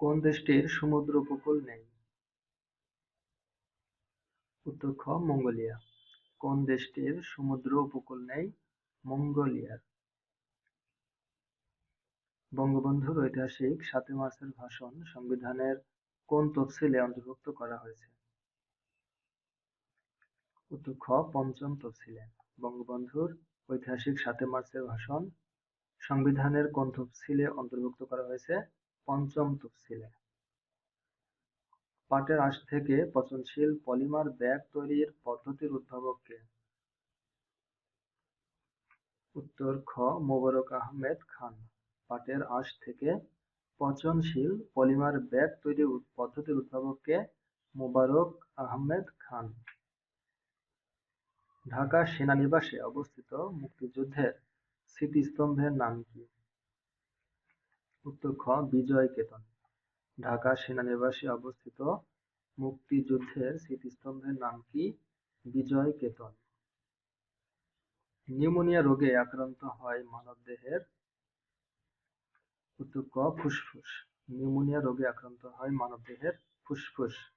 কোন দেশটির সমুদ্র উপকূল নেই? উত্তর খ, মঙ্গোলিয়া। কোন দেশটির সমুদ্র উপকূল নেই? মঙ্গোলিয়ার বঙ্গবন্ধুর ঐতিহাসিক সাতই মার্চের ভাষণ সংবিধানের কোন তফসিলে অন্তর্ভুক্ত করা হয়েছে? উত্তর খ, পঞ্চম তফসিলে। বঙ্গবন্ধুর ঐতিহাসিক সাতই মার্চের ভাষণ সংবিধানের কোন তফসিলে অন্তর্ভুক্ত করা হয়েছে? পঞ্চম তফসিলে। পাটের আঁশ থেকে পচনশীল পলিমার ব্যাগ তৈরির পদ্ধতির উদ্ভাবক কে উত্তর খ, মোবারক আহমেদ খান। পাটের আঁশ থেকে পচনশীল পলিমার ব্যাগ তৈরির পদ্ধতির উদ্ভাবক কে মোবারক আহমেদ খান। ঢাকা সেনানিবাসে অবস্থিত মুক্তিযুদ্ধের স্মৃতিস্তম্ভের নাম কি? উত্তর খ বিজয় কেতন। ঢাকা সেনানিবাসে অবস্থিত মুক্তিযুদ্ধের স্মৃতিস্তম্ভের নাম কি? বিজয় কেতন। নিউমোনিয়া রোগে আক্রান্ত হয় মানবদেহের উত্তর ক ফুসফুস। নিউমোনিয়া রোগে আক্রান্ত হয় মানবদেহের ফুসফুস।